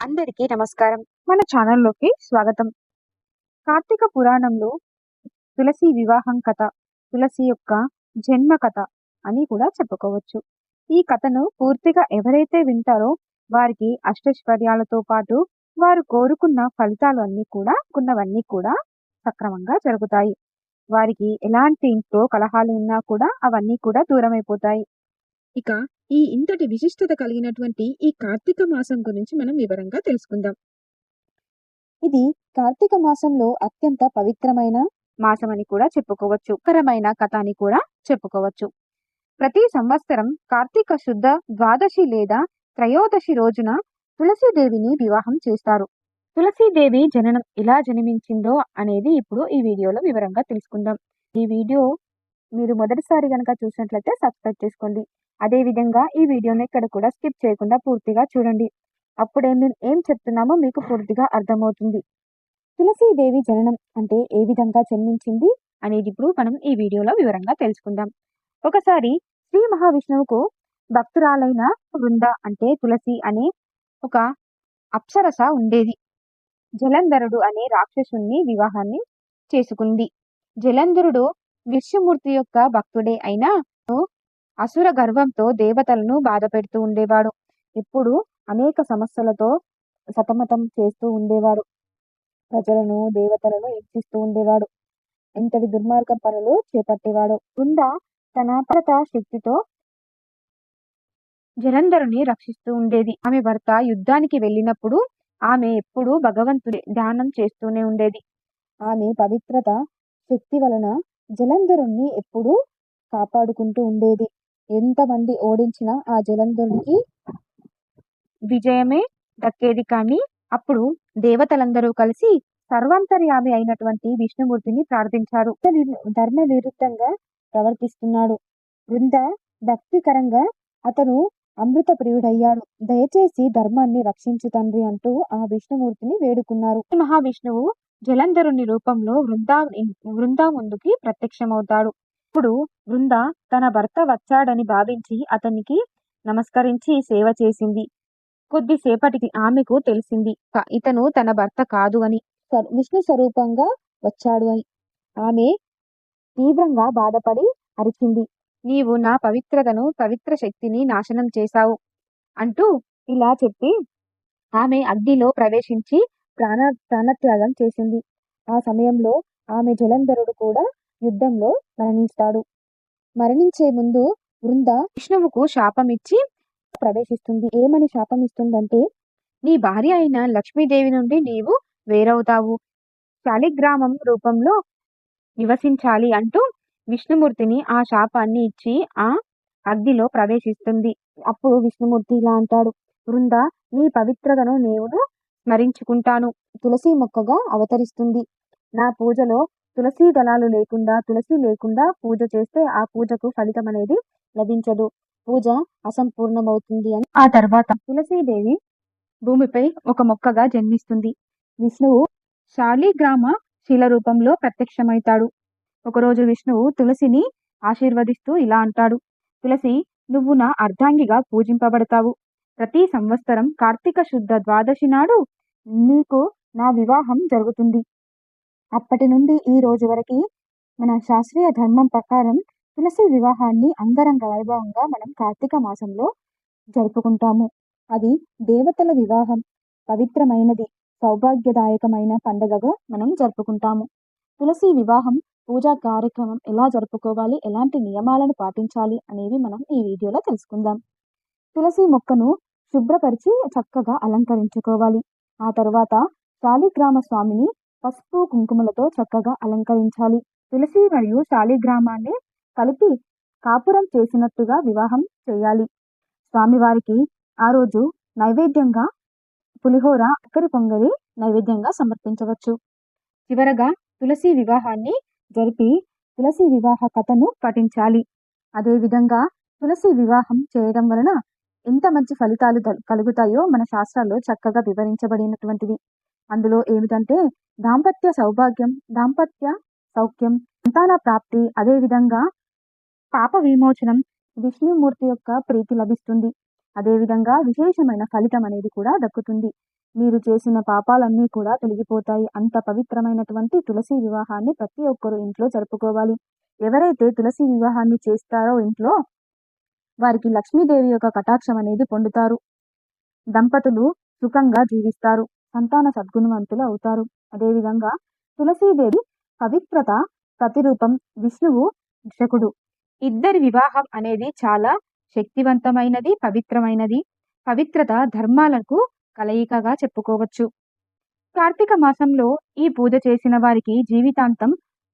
అందరికీ నమస్కారం. మన ఛానల్లోకి స్వాగతం. కార్తీక పురాణంలో తులసి వివాహం కథ తులసి యొక్క జన్మ కథ అని కూడా చెప్పుకోవచ్చు. ఈ కథను పూర్తిగా ఎవరైతే వింటారో వారికి అష్టైశ్వర్యాలతో పాటు వారు కోరుకున్న ఫలితాలు అన్నీ కూడా కొన్నవన్నీ కూడా సక్రమంగా జరుగుతాయి. వారికి ఎలాంటి ఇంట్లో కలహాలు ఉన్నా కూడా అవన్నీ కూడా దూరమైపోతాయి. ఇక ఈ ఇంతటి విశిష్టత కలిగినటువంటి ఈ కార్తీక మాసం గురించి మనం వివరంగా తెలుసుకుందాం. ఇది కార్తీక మాసంలో అత్యంత పవిత్రమైన మాసం అని కూడా చెప్పుకోవచ్చు. కరమైన కథ అని కూడా చెప్పుకోవచ్చు. ప్రతి సంవత్సరం కార్తీక శుద్ధ ద్వాదశి లేదా త్రయోదశి రోజున తులసీదేవిని వివాహం చేస్తారు. తులసీదేవి జననం ఎలా జన్మించిందో అనేది ఇప్పుడు ఈ వీడియోలో వివరంగా తెలుసుకుందాం. ఈ వీడియో మీరు మొదటిసారి కనుక చూసినట్లయితే సబ్స్క్రైబ్ చేసుకోండి. అదేవిధంగా ఈ వీడియోని ఇక్కడ కూడా స్కిప్ చేయకుండా పూర్తిగా చూడండి. అప్పుడే మేము ఏం చెప్తున్నామో మీకు పూర్తిగా అర్థమవుతుంది. తులసీదేవి జననం అంటే ఏ విధంగా జన్మించింది అనేది ఇప్పుడు మనం ఈ వీడియోలో వివరంగా తెలుసుకుందాం. ఒకసారి శ్రీ మహావిష్ణువుకు భక్తురాలైన వృంద అంటే తులసి అనే ఒక అప్సరస ఉండేది. జలంధరుడు అనే రాక్షసుని వివాహాన్ని చేసుకుంది. జలంధరుడు విష్ణుమూర్తి యొక్క భక్తుడే అయినా అసుర గర్వంతో దేవతలను బాధ పెడుతూ ఉండేవాడు. ఎప్పుడు అనేక సమస్యలతో సతమతం చేస్తూ ఉండేవాడు. ప్రజలను దేవతలను హింసిస్తూ ఉండేవాడు. ఇంతటి దుర్మార్గ పనులు చేపట్టేవాడు. బృంద తన భర్త శక్తితో జలంధరుని రక్షిస్తూ ఉండేది. ఆమె భర్త యుద్ధానికి వెళ్ళినప్పుడు ఆమె ఎప్పుడూ భగవంతుడి ధ్యానం చేస్తూనే ఉండేది. ఆమె పవిత్రత శక్తి వలన జలంధరుణ్ణి ఎప్పుడూ కాపాడుకుంటూ ఉండేది. ఎంతమంది ఓడించినా ఆ జలంధరుడికి విజయమే దక్కేది. కానీ అప్పుడు దేవతలందరూ కలిసి సర్వాంతర్యామి అయినటువంటి విష్ణుమూర్తిని ప్రార్థించారు. ధర్మ విరుద్ధంగా ప్రవర్తిస్తున్నాడు. వృంద భక్తికరంగా అతను అమృత ప్రియుడయ్యాడు. దయచేసి ధర్మాన్ని రక్షించు తండ్రి అంటూ ఆ విష్ణుమూర్తిని వేడుకున్నారు. మహావిష్ణువు జలంధరుని రూపంలో వృందా వృందా ముందుకి ప్రత్యక్షమవుతాడు. ఇప్పుడు బృంద తన భర్త వచ్చాడని భావించి అతనికి నమస్కరించి సేవ చేసింది. కొద్దిసేపటికి ఆమెకు తెలిసింది. ఇతను తన భర్త కాదు అని. విష్ణు స్వరూపంగా వచ్చాడు అని. ఆమె తీవ్రంగా బాధపడి అరిచింది. నీవు నా పవిత్రతను పవిత్ర శక్తిని నాశనం చేశావు అంటూ ఇలా చెప్పి ఆమె అగ్నిలో ప్రవేశించి ప్రాణ ప్రాణత్యాగం చేసింది. ఆ సమయంలో ఆమె జలంధరుడు కూడా యుద్ధంలో మరణిస్తాడు. మరణించే ముందు వృంద విష్ణువుకు శాపమిచ్చి ప్రవేశిస్తుంది. ఏమని శాపం ఇస్తుందంటే నీ భార్య అయిన లక్ష్మీదేవి నుండి నీవు వేరవుతావు. శాలిగ్రామం రూపంలో నివసించాలి అంటూ విష్ణుమూర్తిని ఆ శాపాన్ని ఇచ్చి ఆ అగ్నిలో ప్రవేశిస్తుంది. అప్పుడు విష్ణుమూర్తి ఇలా అంటాడు వృంద నీ పవిత్రతను నేను స్మరించుకుంటాను. తులసి మొక్కగా అవతరిస్తుంది. నా పూజలో తులసి దళాలు లేకుండా తులసి లేకుండా పూజ చేస్తే ఆ పూజకు ఫలితం అనేది లభించదు. పూజ అసంపూర్ణమవుతుంది అని. ఆ తర్వాత తులసీదేవి భూమిపై ఒక మొక్కగా జన్మిస్తుంది. విష్ణువు శాలిగ్రామ శిల రూపంలో ప్రత్యక్షమవుతాడు. ఒకరోజు విష్ణువు తులసిని ఆశీర్వదిస్తూ ఇలా అంటాడు. తులసి నువ్వు నా అర్ధాంగిగా పూజింపబడతావు. ప్రతి సంవత్సరం కార్తీక శుద్ధ ద్వాదశి నాడు నీకు నా వివాహం జరుగుతుంది. అప్పటి నుండి ఈ రోజు వరకు మన శాస్త్రీయ ధర్మం ప్రకారం తులసి వివాహాన్ని అంగరంగ వైభవంగా మనం కార్తీక మాసంలో జరుపుకుంటాము. అది దేవతల వివాహం పవిత్రమైనది సౌభాగ్యదాయకమైన పండుగగా మనం జరుపుకుంటాము. తులసి వివాహం పూజా కార్యక్రమం ఎలా జరుపుకోవాలి ఎలాంటి నియమాలను పాటించాలి అనేవి మనం ఈ వీడియోలో తెలుసుకుందాం. తులసి మొక్కను శుభ్రపరిచి చక్కగా అలంకరించుకోవాలి. ఆ తర్వాత శాలిగ్రామ స్వామిని పసుపు కుంకుమలతో చక్కగా అలంకరించాలి. తులసి మరియు శాలిగ్రామాన్ని కలిపి కాపురం చేసినట్టుగా వివాహం చేయాలి. స్వామివారికి ఆ రోజు నైవేద్యంగా పులిహోర అక్కరి పొంగలి నైవేద్యంగా సమర్పించవచ్చు. చివరగా తులసి వివాహాన్ని జరిపి తులసి వివాహ కథను పఠించాలి అదేవిధంగా తులసి వివాహం చేయడం వలన ఎంత మంచి ఫలితాలు కలుగుతాయో మన శాస్త్రాల్లో చక్కగా వివరించబడినటువంటివి అందులో ఏమిటంటే దాంపత్య సౌభాగ్యం దాంపత్య సౌఖ్యం సంతాన ప్రాప్తి అదేవిధంగా పాప విమోచనం విష్ణుమూర్తి యొక్క ప్రీతి లభిస్తుంది. అదేవిధంగా విశేషమైన ఫలితం అనేది కూడా దక్కుతుంది. మీరు చేసిన పాపాలన్నీ కూడా తొలగిపోతాయి. అంత పవిత్రమైనటువంటి తులసి వివాహాన్ని ప్రతి ఒక్కరు ఇంట్లో జరుపుకోవాలి. ఎవరైతే తులసి వివాహాన్ని చేస్తారో ఇంట్లో వారికి లక్ష్మీదేవి యొక్క కటాక్షం అనేది పొందుతారు. దంపతులు సుఖంగా జీవిస్తారు. సంతాన సద్గుణవంతులు అవుతారు. అదేవిధంగా తులసీదేవి పవిత్రత ప్రతిరూపం విష్ణువు దృశకుడు ఇద్దరి వివాహం అనేది చాలా శక్తివంతమైనది పవిత్రమైనది. పవిత్రత ధర్మాలకు కలయికగా చెప్పుకోవచ్చు. కార్తీక మాసంలో ఈ పూజ చేసిన వారికి జీవితాంతం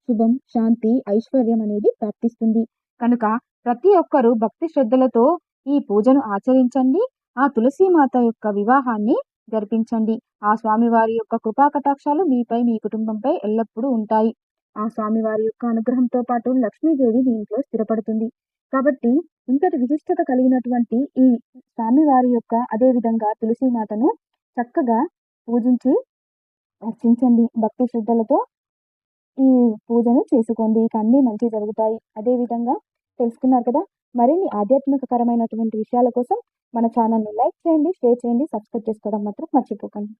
శుభం శాంతి ఐశ్వర్యం అనేది ప్రాప్తిస్తుంది. కనుక ప్రతి ఒక్కరూ భక్తి శ్రద్ధలతో ఈ పూజను ఆచరించండి. ఆ తులసీమాత యొక్క వివాహాన్ని జరిపించండి. ఆ స్వామివారి యొక్క కృపా కటాక్షాలు మీపై మీ కుటుంబంపై ఎల్లప్పుడూ ఉంటాయి. ఆ స్వామివారి యొక్క అనుగ్రహంతో పాటు లక్ష్మీదేవి మీ ఇంట్లో స్థిరపడుతుంది. కాబట్టి ఇంతటి విశిష్టత కలిగినటువంటి ఈ స్వామివారి యొక్క అదేవిధంగా తులసీమాతను చక్కగా పూజించి అర్చించండి. భక్తి శ్రద్ధలతో ఈ పూజను చేసుకోండి. ఇక అన్నీ మంచి జరుగుతాయి. అదేవిధంగా తెలుసుకున్నారు కదా? మరిన్ని ఆధ్యాత్మికకరమైనటువంటి విషయాల కోసం మన ఛానల్ను లైక్ చేయండి షేర్ చేయండి సబ్స్క్రైబ్ చేసుకోవడం మాత్రం మర్చిపోకండి.